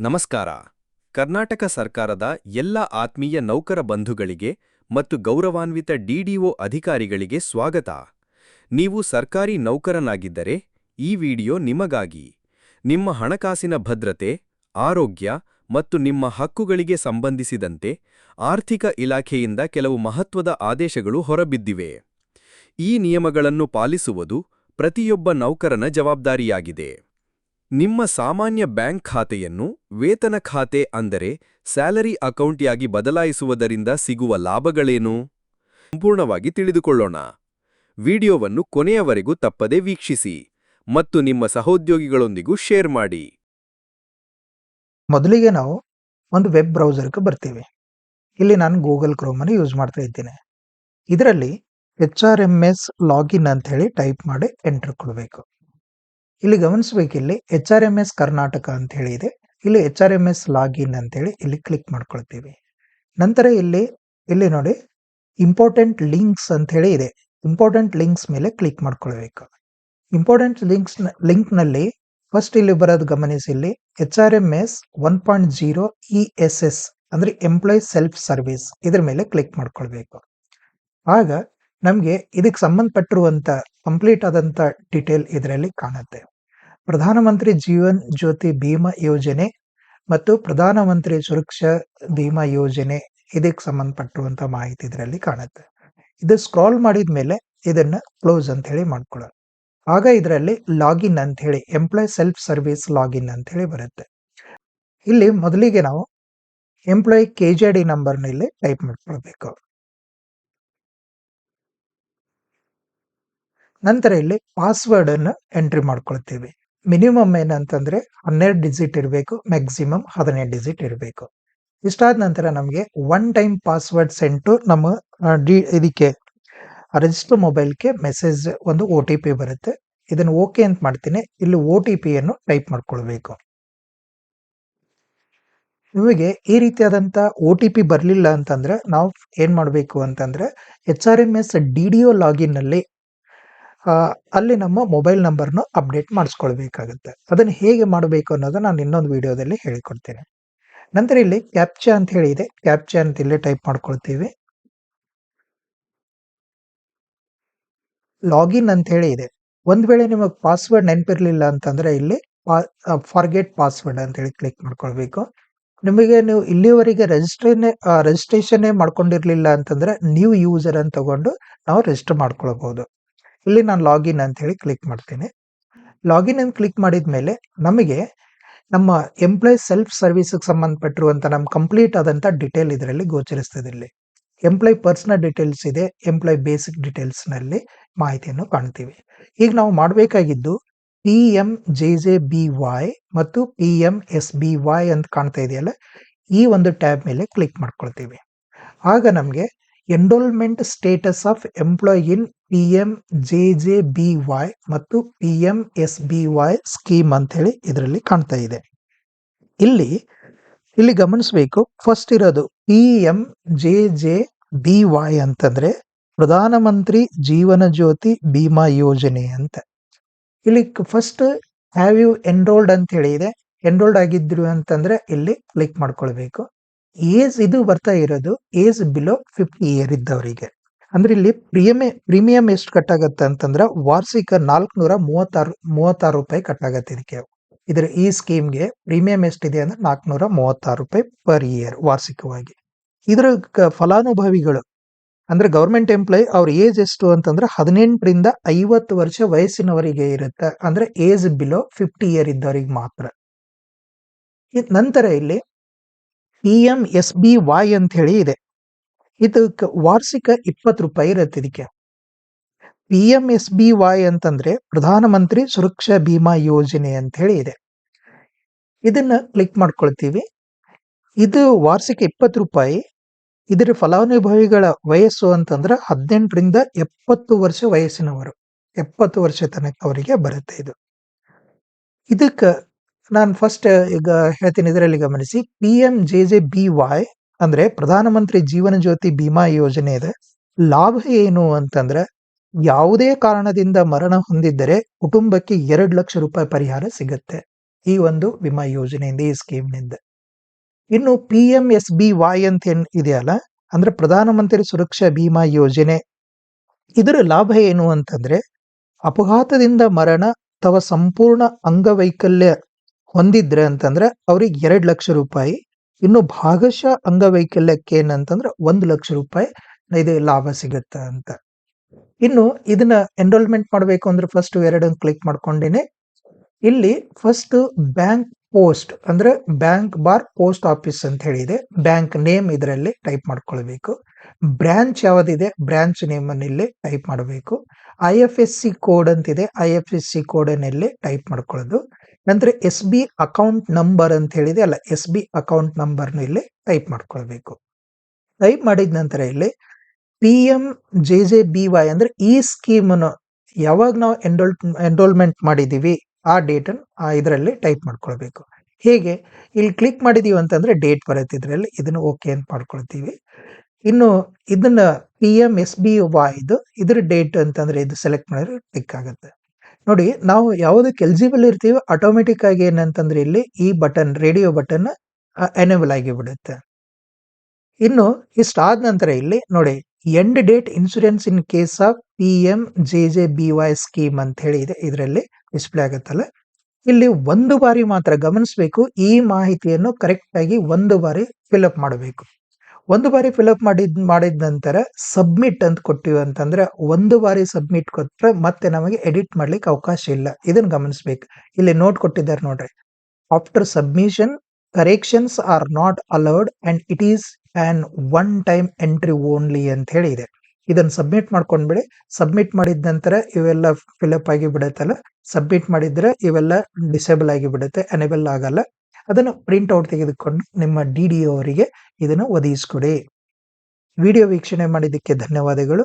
ನಮಸ್ಕಾರ. ಕರ್ನಾಟಕ ಸರ್ಕಾರದ ಎಲ್ಲ ಆತ್ಮೀಯ ನೌಕರ ಬಂಧುಗಳಿಗೆ ಮತ್ತು ಗೌರವಾನ್ವಿತ ಡಿಡಿಒ ಅಧಿಕಾರಿಗಳಿಗೆ ಸ್ವಾಗತ. ನೀವು ಸರ್ಕಾರಿ ನೌಕರನಾಗಿದ್ದರೆ ಈ ವಿಡಿಯೋ ನಿಮಗಾಗಿ. ನಿಮ್ಮ ಹಣಕಾಸಿನ ಭದ್ರತೆ, ಆರೋಗ್ಯ ಮತ್ತು ನಿಮ್ಮ ಹಕ್ಕುಗಳಿಗೆ ಸಂಬಂಧಿಸಿದಂತೆ ಆರ್ಥಿಕ ಇಲಾಖೆಯಿಂದ ಕೆಲವು ಮಹತ್ವದ ಆದೇಶಗಳು ಹೊರಬಿದ್ದಿವೆ. ಈ ನಿಯಮಗಳನ್ನು ಪಾಲಿಸುವುದು ಪ್ರತಿಯೊಬ್ಬ ನೌಕರನ ಜವಾಬ್ದಾರಿಯಾಗಿದೆ. ನಿಮ್ಮ ಸಾಮಾನ್ಯ ಬ್ಯಾಂಕ್ ಖಾತೆಯನ್ನು ವೇತನ ಖಾತೆ ಅಂದರೆ ಸ್ಯಾಲರಿ ಅಕೌಂಟ್ಯಾಗಿ ಬದಲಾಯಿಸುವುದರಿಂದ ಸಿಗುವ ಲಾಭಗಳೇನು? ಸಂಪೂರ್ಣವಾಗಿ ತಿಳಿದುಕೊಳ್ಳೋಣ. ವಿಡಿಯೋವನ್ನು ಕೊನೆಯವರೆಗೂ ತಪ್ಪದೇ ವೀಕ್ಷಿಸಿ ಮತ್ತು ನಿಮ್ಮ ಸಹೋದ್ಯೋಗಿಗಳೊಂದಿಗೂ ಶೇರ್ ಮಾಡಿ. ಮೊದಲಿಗೆ ನಾವು ಒಂದು ವೆಬ್ ಬ್ರೌಸರ್ಗೆ ಬರ್ತೀವಿ. ಇಲ್ಲಿ ನಾನು ಗೂಗಲ್ ಕ್ರೋಮನ್ನು ಯೂಸ್ ಮಾಡ್ತಾ ಇದ್ದೇನೆ. ಇದರಲ್ಲಿ H R M S login ಅಂತ ಹೇಳಿ ಟೈಪ್ ಮಾಡಿ ಎಂಟರ್ ಕೊಡಬೇಕು. ಇಲ್ಲಿ ಗಮನಿಸಬೇಕು ಇಲ್ಲಿ H R M S Karnataka ಅಂತ ಹೇಳಿ ಇದೆ ಇಲ್ಲಿ H R M S login ಅಂತ ಹೇಳಿ ಇಲ್ಲಿ ಕ್ಲಿಕ್ ಮಾಡ್ಕೊಳ್ತೀವಿ. ನಂತರ ಇಲ್ಲಿ ಇಲ್ಲಿ ನೋಡಿ ಇಂಪಾರ್ಟೆಂಟ್ ಲಿಂಕ್ಸ್ ಅಂತ ಹೇಳಿ ಇದೆ. ಇಂಪಾರ್ಟೆಂಟ್ ಲಿಂಕ್ಸ್ ಮೇಲೆ ಕ್ಲಿಕ್ ಮಾಡ್ಕೊಳ್ಬೇಕು. ಇಂಪಾರ್ಟೆಂಟ್ ಲಿಂಕ್ಸ್ ಲಿಂಕ್ನಲ್ಲಿ ಫಸ್ಟ್ ಇಲ್ಲಿ ಬರೋದು ಗಮನಿಸಿ ಇಲ್ಲಿ H R M S one point zero E S S ಅಂದ್ರೆ ಎಂಪ್ಲಾಯ್ ಸೆಲ್ಫ್ ಸರ್ವಿಸ್ ಇದ್ರ ಮೇಲೆ ಕ್ಲಿಕ್ ಮಾಡ್ಕೊಳ್ಬೇಕು. ಆಗ ನಮಗೆ ಇದಕ್ಕೆ ಸಂಬಂಧಪಟ್ಟಿರುವಂತ ಕಂಪ್ಲೀಟ್ ಆದಂತ ಡಿಟೇಲ್ ಇದರಲ್ಲಿ ಕಾಣುತ್ತೆ. ಪ್ರಧಾನಮಂತ್ರಿ ಜೀವನ್ ಜ್ಯೋತಿ ಭೀಮಾ ಯೋಜನೆ ಮತ್ತು ಪ್ರಧಾನಮಂತ್ರಿ ಸುರಕ್ಷಾ ಭೀಮಾ ಯೋಜನೆ ಇದಕ್ಕೆ ಸಂಬಂಧಪಟ್ಟಿರುವಂತ ಮಾಹಿತಿ ಇದರಲ್ಲಿ ಕಾಣುತ್ತೆ. ಇದು ಸ್ಕ್ರಾಲ್ ಮಾಡಿದ ಮೇಲೆ ಇದನ್ನ ಕ್ಲೋಸ್ ಅಂತ ಹೇಳಿ ಮಾಡ್ಕೊಳ್ಳೋಣ. ಆಗ ಇದರಲ್ಲಿ ಲಾಗಿನ್ ಅಂತ ಹೇಳಿ ಎಂಪ್ಲಾಯ್ ಸೆಲ್ಫ್ ಸರ್ವಿಸ್ ಲಾಗಿನ್ ಅಂತ ಹೇಳಿ ಬರುತ್ತೆ. ಇಲ್ಲಿ ಮೊದಲಿಗೆ ನಾವು ಎಂಪ್ಲಾಯ್ ಕೆ ಜೆ ಡಿ ನಂಬರ್ನ ಇಲ್ಲಿ ಟೈಪ್ ಮಾಡ್ಕೊಳ್ಬೇಕು. ನಂತರ ಇಲ್ಲಿ ಪಾಸ್ವರ್ಡ್ ಅನ್ನು ಎಂಟ್ರಿ ಮಾಡ್ಕೊಳ್ತೀವಿ. ಮಿನಿಮಮ್ ಏನಂತಂದ್ರೆ ಹನ್ನೆರಡು ಡಿಜಿಟ್ ಇರಬೇಕು ಮ್ಯಾಕ್ಸಿಮಮ್ ಹದಿನೈದು ಡಿಜಿಟ್ ಇರಬೇಕು. ಇಷ್ಟಾದ ನಂತರ ನಮಗೆ ಒನ್ ಟೈಮ್ ಪಾಸ್ವರ್ಡ್ ಸೆಂಟು ನಮ್ಮ ಡಿ, ಇದಕ್ಕೆ ರಿಜಿಸ್ಟರ್ ಮೊಬೈಲ್ಗೆ ಮೆಸೇಜ್ ಒಂದು ಒ ಟಿ ಪಿ ಬರುತ್ತೆ. ಇದನ್ನು ಓಕೆ ಅಂತ ಮಾಡ್ತೀನಿ. ಇಲ್ಲಿ ಒ ಟಿ ಪಿಯನ್ನು ಟೈಪ್ ಮಾಡ್ಕೊಳ್ಬೇಕು. ನಿಮಗೆ ಈ ರೀತಿಯಾದಂಥ ಒ ಟಿ ಪಿ ಬರಲಿಲ್ಲ ಅಂತಂದರೆ ನಾವು ಏನು ಮಾಡಬೇಕು ಅಂತಂದರೆ H R M S D D O ಲಾಗಿನ್ನಲ್ಲಿ ಅಲ್ಲಿ ನಮ್ಮ ಮೊಬೈಲ್ ನಂಬರ್ನ ಅಪ್ಡೇಟ್ ಮಾಡಿಸ್ಕೊಳ್ಬೇಕಾಗುತ್ತೆ. ಅದನ್ನು ಹೇಗೆ ಮಾಡಬೇಕು ಅನ್ನೋದು ನಾನು ಇನ್ನೊಂದು ವಿಡಿಯೋದಲ್ಲಿ ಹೇಳಿಕೊಡ್ತೇನೆ. ನಂತರ ಇಲ್ಲಿ ಕ್ಯಾಪ್ಚಾ ಅಂತ ಹೇಳಿ ಇದೆ. ಕ್ಯಾಪ್ಚಾ ಅಂತ ಇಲ್ಲಿ ಟೈಪ್ ಮಾಡ್ಕೊಳ್ತೀವಿ. ಲಾಗಿನ್ ಅಂತ ಹೇಳಿ ಇದೆ. ಒಂದು ವೇಳೆ ನಿಮಗೆ ಪಾಸ್ವರ್ಡ್ ನೆನಪಿರಲಿಲ್ಲ ಅಂತಂದರೆ ಇಲ್ಲಿ ಫಾರ್ಗೆಟ್ ಪಾಸ್ವರ್ಡ್ ಅಂತ ಹೇಳಿ ಕ್ಲಿಕ್ ಮಾಡ್ಕೊಳ್ಬೇಕು. ನಿಮಗೆ ನೀವು ಇಲ್ಲಿವರೆಗೆ ರಿಜಿಸ್ಟ್ರೇನೆ ರಿಜಿಸ್ಟ್ರೇಷನ್ನೇ ಮಾಡ್ಕೊಂಡಿರಲಿಲ್ಲ ಅಂತಂದರೆ ನ್ಯೂ ಯೂಸರ್ ಅಂತ ತಗೊಂಡು ನಾವು ರಿಜಿಸ್ಟರ್ ಮಾಡ್ಕೊಳ್ಬಹುದು ಇಲ್ಲಿ ನಾನು ಲಾಗಿನ್ ಅಂತ ಹೇಳಿ ಕ್ಲಿಕ್ ಮಾಡ್ತೀನಿ. ಲಾಗಿನ್ ಅಂತ ಕ್ಲಿಕ್ ಮಾಡಿದ ಮೇಲೆ ನಮಗೆ ನಮ್ಮ ಎಂಪ್ಲಾಯ್ ಸೆಲ್ಫ್ ಸರ್ವಿಸ್ಗೆ ಸಂಬಂಧಪಟ್ಟಿರುವಂಥ ನಮ್ಮ ಕಂಪ್ಲೀಟ್ ಆದಂಥ ಡಿಟೇಲ್ ಇದರಲ್ಲಿ ಗೋಚರಿಸ್ತದೆ ಇಲ್ಲಿ. ಎಂಪ್ಲಾಯ್ ಪರ್ಸನಲ್ ಡೀಟೇಲ್ಸ್ ಇದೆ ಎಂಪ್ಲಾಯ್ ಬೇಸಿಕ್ ಡೀಟೇಲ್ಸ್ನಲ್ಲಿ ಮಾಹಿತಿಯನ್ನು ಕಾಣ್ತೀವಿ. ಈಗ ನಾವು ಮಾಡಬೇಕಾಗಿದ್ದು P M J J B Y ಮತ್ತು P M S B Y ಅಂತ ಕಾಣ್ತಾ ಇದೆಯಲ್ಲ, ಈ ಒಂದು ಟ್ಯಾಬ್ ಮೇಲೆ ಕ್ಲಿಕ್ ಮಾಡ್ಕೊಳ್ತೀವಿ. ಆಗ ನಮಗೆ enrolment status of employee in P ಮತ್ತು P M S B Y scheme ಅಂತ ಹೇಳಿ ಇದರಲ್ಲಿ ಕಾಣ್ತಾ ಇದೆ. ಇಲ್ಲಿ ಇಲ್ಲಿ ಗಮನಿಸಬೇಕು. ಫಸ್ಟ್ ಇರೋದು P M J J B Y ಅಂತಂದ್ರೆ ಪ್ರಧಾನಮಂತ್ರಿ ಜೀವನ ಜ್ಯೋತಿ ಬಿಮಾ ಯೋಜನೆ ಅಂತ. ಇಲ್ಲಿ ಫಸ್ಟ್ ಹ್ಯಾವ್ ಯು ಎನ್ರೋಲ್ಡ್ ಅಂತ ಹೇಳಿ ಇದೆ. ಎನ್ರೋಲ್ಡ್ ಆಗಿದ್ರು ಅಂತಂದ್ರೆ ಇಲ್ಲಿ ಕ್ಲಿಕ್ ಮಾಡ್ಕೊಳ್ಬೇಕು. ಏಜ್ ಇದು ಬರ್ತಾ ಇರೋದು ಏಜ್ ಬಿಲೋ ಫಿಫ್ಟಿ ಇಯರ್ ಇದ್ದವರಿಗೆ. ಅಂದ್ರೆ ಇಲ್ಲಿ ಪ್ರೀಮಿಯ ಪ್ರೀಮಿಯಂ ಎಷ್ಟು ಕಟ್ಟಾಗತ್ತೆ ಅಂತಂದ್ರೆ ವಾರ್ಷಿಕ ನಾಲ್ಕುನೂರ ಮೂವತ್ತಾರು ಮೂವತ್ತಾರು ರೂಪಾಯಿ ಕಟ್ಟಾಗತ್ತೆ ಇದಕ್ಕೆ. ಇದ್ರ ಈ ಸ್ಕೀಮ್ಗೆ ಪ್ರೀಮಿಯಂ ಎಷ್ಟಿದೆ ಅಂದ್ರೆ ನಾಲ್ಕುನೂರ ಮೂವತ್ತಾರು ರೂಪಾಯಿ ಪರ್ ಇಯರ್ ವಾರ್ಷಿಕವಾಗಿ. ಇದರ ಫಲಾನುಭವಿಗಳು, ಅಂದ್ರೆ ಗೌರ್ಮೆಂಟ್ ಎಂಪ್ಲಾಯ್ ಅವ್ರ ಏಜ್ ಎಷ್ಟು ಅಂತಂದ್ರೆ ಹದಿನೆಂಟರಿಂದ ಐವತ್ತು ವರ್ಷ ವಯಸ್ಸಿನವರಿಗೆ ಇರುತ್ತೆ. ಅಂದ್ರೆ ಏಜ್ ಬಿಲೋ ಫಿಫ್ಟಿ ಇಯರ್ ಇದ್ದವರಿಗೆ ಮಾತ್ರ. ನಂತರ ಇಲ್ಲಿ P M S B Y ಅಂತ ಹೇಳಿ ಇದೆ. ಇದಕ್ಕೆ ವಾರ್ಷಿಕ ಇಪ್ಪತ್ತು ರೂಪಾಯಿ ಇರುತ್ತೆ ಇದಕ್ಕೆ. P M S B Y ಅಂತಂದ್ರೆ ಪ್ರಧಾನಮಂತ್ರಿ ಸುರಕ್ಷಾ ಭೀಮಾ ಯೋಜನೆ ಅಂತ ಹೇಳಿ ಇದೆ. ಇದನ್ನ ಕ್ಲಿಕ್ ಮಾಡ್ಕೊಳ್ತೀವಿ. ಇದು ವಾರ್ಷಿಕ ಇಪ್ಪತ್ತು ರೂಪಾಯಿ. ಇದರ ಫಲಾನುಭವಿಗಳ ವಯಸ್ಸು ಅಂತಂದ್ರೆ ಹದಿನೆಂಟರಿಂದ ಎಪ್ಪತ್ತು ವರ್ಷ ವಯಸ್ಸಿನವರು. ಎಪ್ಪತ್ತು ವರ್ಷ ತನಕ ಅವರಿಗೆ ಬರುತ್ತೆ ಇದು. ಇದಕ್ಕೆ ನಾನು ಫಸ್ಟ್ ಈಗ ಹೇಳ್ತೀನಿ ಇದರಲ್ಲಿ ಗಮನಿಸಿ. P M J J B Y ಅಂದ್ರೆ ಪ್ರಧಾನಮಂತ್ರಿ ಜೀವನ ಜ್ಯೋತಿ ಬಿಮಾ ಯೋಜನೆ ಇದೆ. ಲಾಭ ಏನು ಅಂತಂದ್ರೆ ಯಾವುದೇ ಕಾರಣದಿಂದ ಮರಣ ಹೊಂದಿದ್ದರೆ ಕುಟುಂಬಕ್ಕೆ ಎರಡು ಲಕ್ಷ ರೂಪಾಯಿ ಪರಿಹಾರ ಸಿಗುತ್ತೆ. ಈ ಒಂದು ವಿಮಾ ಯೋಜನೆಯಿಂದ, ಈ ಸ್ಕೀಮ್ನಿಂದ. ಇನ್ನು P M S B Y ಅಂತ ಏನ್ ಇದೆಯಲ್ಲ ಅಂದ್ರೆ ಪ್ರಧಾನಮಂತ್ರಿ ಸುರಕ್ಷಾ ಬಿಮಾ ಯೋಜನೆ. ಇದರ ಲಾಭ ಏನು ಅಂತಂದ್ರೆ ಅಪಘಾತದಿಂದ ಮರಣ ಅಥವಾ ಸಂಪೂರ್ಣ ಅಂಗವೈಕಲ್ಯ ಹೊಂದಿದ್ರೆ ಅಂತಂದ್ರೆ ಅವ್ರಿಗೆ ಎರಡು ಲಕ್ಷ ರೂಪಾಯಿ ಇನ್ನು ಭಾಗಶಃ ಅಂಗವೈಕಲ್ಯಕ್ಕೆ ಏನಂತಂದ್ರೆ ಒಂದು ಲಕ್ಷ ರೂಪಾಯಿ ಇದು ಲಾಭ ಸಿಗುತ್ತೆ ಅಂತ. ಇನ್ನು ಇದನ್ನ ಎನ್ರೋಲ್ಮೆಂಟ್ ಮಾಡಬೇಕು ಅಂದ್ರೆ ಫಸ್ಟ್ ಎರಡನ್ನು ಕ್ಲಿಕ್ ಮಾಡ್ಕೊಂಡಿನಿ. ಇಲ್ಲಿ ಫಸ್ಟ್ ಬ್ಯಾಂಕ್ ಪೋಸ್ಟ್ ಅಂದ್ರೆ ಬ್ಯಾಂಕ್ ಬಾರ್ ಪೋಸ್ಟ್ ಆಫೀಸ್ ಅಂತ ಹೇಳಿದೆ. ಬ್ಯಾಂಕ್ ನೇಮ್ ಇದರಲ್ಲಿ ಟೈಪ್ ಮಾಡ್ಕೊಳ್ಬೇಕು. ಬ್ರಾಂಚ್ ಯಾವ್ದಿದೆ? ಬ್ರಾಂಚ್ ನೇಮ್ ಅನ್ನು ಇಲ್ಲಿ ಟೈಪ್ ಮಾಡಬೇಕು. I F S C code ಅಂತಿದೆ. I F S C code ಇಲ್ಲಿ ಟೈಪ್ ಮಾಡ್ಕೊಳ್ಳೋದು. ನಂತರ ಎಸ್ ಬಿ ಅಕೌಂಟ್ ನಂಬರ್ ಅಂತ ಹೇಳಿದೆ ಅಲ್ಲ, ಎಸ್ ಬಿ ಅಕೌಂಟ್ ನಂಬರ್ನ ಇಲ್ಲಿ ಟೈಪ್ ಮಾಡ್ಕೊಳ್ಬೇಕು. ಟೈಪ್ ಮಾಡಿದ ನಂತರ ಇಲ್ಲಿ P M J J B Y ಅಂದ್ರೆ ಈ ಸ್ಕೀಮನ್ನು ಯಾವಾಗ ನಾವು ಎನ್ರೋಲ್ ಎನ್ರೋಲ್ಮೆಂಟ್ ಮಾಡಿದ್ದೀವಿ ಆ ಡೇಟ್ ಇದರಲ್ಲಿ ಟೈಪ್ ಮಾಡ್ಕೊಳ್ಬೇಕು. ಹೇಗೆ? ಇಲ್ಲಿ ಕ್ಲಿಕ್ ಮಾಡಿದೀವಿ ಅಂತಂದ್ರೆ ಡೇಟ್ ಬರುತ್ತೆ ಇದರಲ್ಲಿ, ಇದನ್ನು ಓಕೆ ಅಂತ ಮಾಡ್ಕೊಳ್ತೀವಿ. ಇನ್ನು ಇದನ್ನ ಪಿ ಎಂ ಎಸ್ ಬಿ ವಾಯ್ದು ಇದು ಇದ್ರ ಡೇಟ್ ಅಂತಂದ್ರೆ ಇದು ಸೆಲೆಕ್ಟ್ ಮಾಡಿದ್ರೆ ಕ್ಲಿಕ್ ಆಗುತ್ತೆ. ನೋಡಿ, ನಾವು ಯಾವುದಕ್ಕೆ ಎಲಿಜಿಬಲ್ ಇರ್ತೀವಿ ಆಟೋಮೆಟಿಕ್ ಆಗಿ ಏನಂತಂದ್ರೆ ಇಲ್ಲಿ ಈ ಬಟನ್ ರೇಡಿಯೋ ಬಟನ್ ಎನೇಬಲ್ ಆಗಿ ಇನ್ನು ಇನ್ನು ಇಷ್ಟಾದ ನಂತರ ಇಲ್ಲಿ ನೋಡಿ end date insurance in case of P M J J B Y scheme ಅಂತ ಹೇಳಿ ಇದೆ, ಇದರಲ್ಲಿ ಡಿಸ್ಪ್ಲೇ ಆಗುತ್ತಲ್ಲ. ಇಲ್ಲಿ ಒಂದು ಬಾರಿ ಮಾತ್ರ ಗಮನಿಸಬೇಕು, ಈ ಮಾಹಿತಿಯನ್ನು ಕರೆಕ್ಟ್ ಆಗಿ ಒಂದು ಬಾರಿ ಫಿಲ್ಅಪ್ ಮಾಡಬೇಕು. ಒಂದು ಬಾರಿ ಫಿಲ್ಅಪ್ ಮಾಡಿದ ಮಾಡಿದ ನಂತರ ಸಬ್ಮಿಟ್ ಅಂತ ಕೊಟ್ಟಿವಿ ಅಂತಂದ್ರೆ ಒಂದು ಬಾರಿ ಸಬ್ಮಿಟ್ ಕೊಟ್ರೆ ಮತ್ತೆ ನಮಗೆ ಎಡಿಟ್ ಮಾಡ್ಲಿಕ್ಕೆ ಅವಕಾಶ ಇಲ್ಲ. ಇದನ್ನ ಗಮನಿಸ್ಬೇಕು. ಇಲ್ಲಿ ನೋಟ್ ಕೊಟ್ಟಿದ್ದಾರೆ ನೋಡ್ರಿ. After submission corrections are not allowed and it is on one time entry only ಅಂತ ಹೇಳಿ ಇದೆ. ಇದನ್ನ ಸಬ್ಮಿಟ್ ಮಾಡ್ಕೊಂಡ್ಬಿಡಿ. ಸಬ್ಮಿಟ್ ಮಾಡಿದ ನಂತರ ಇವೆಲ್ಲ ಫಿಲಪ್ ಆಗಿ ಬಿಡುತ್ತಲ್ಲ? ಸಬ್ಮಿಟ್ ಮಾಡಿದ್ರೆ ಇವೆಲ್ಲ ಡಿಸೇಬಲ್ ಆಗಿ ಬಿಡುತ್ತೆ ಎನೇಬಲ್ ಆಗಲ್ಲ. ಅದನ್ನು ಪ್ರಿಂಟ್ ಔಟ್ ತೆಗೆದುಕೊಂಡು ನಿಮ್ಮ ಡಿ ಡಿ ಅವರಿಗೆ ಇದನ್ನು ಒದಗಿಸ್ಕೊಡಿ. ವಿಡಿಯೋ ವೀಕ್ಷಣೆ ಮಾಡಿದ್ದಕ್ಕೆ ಧನ್ಯವಾದಗಳು.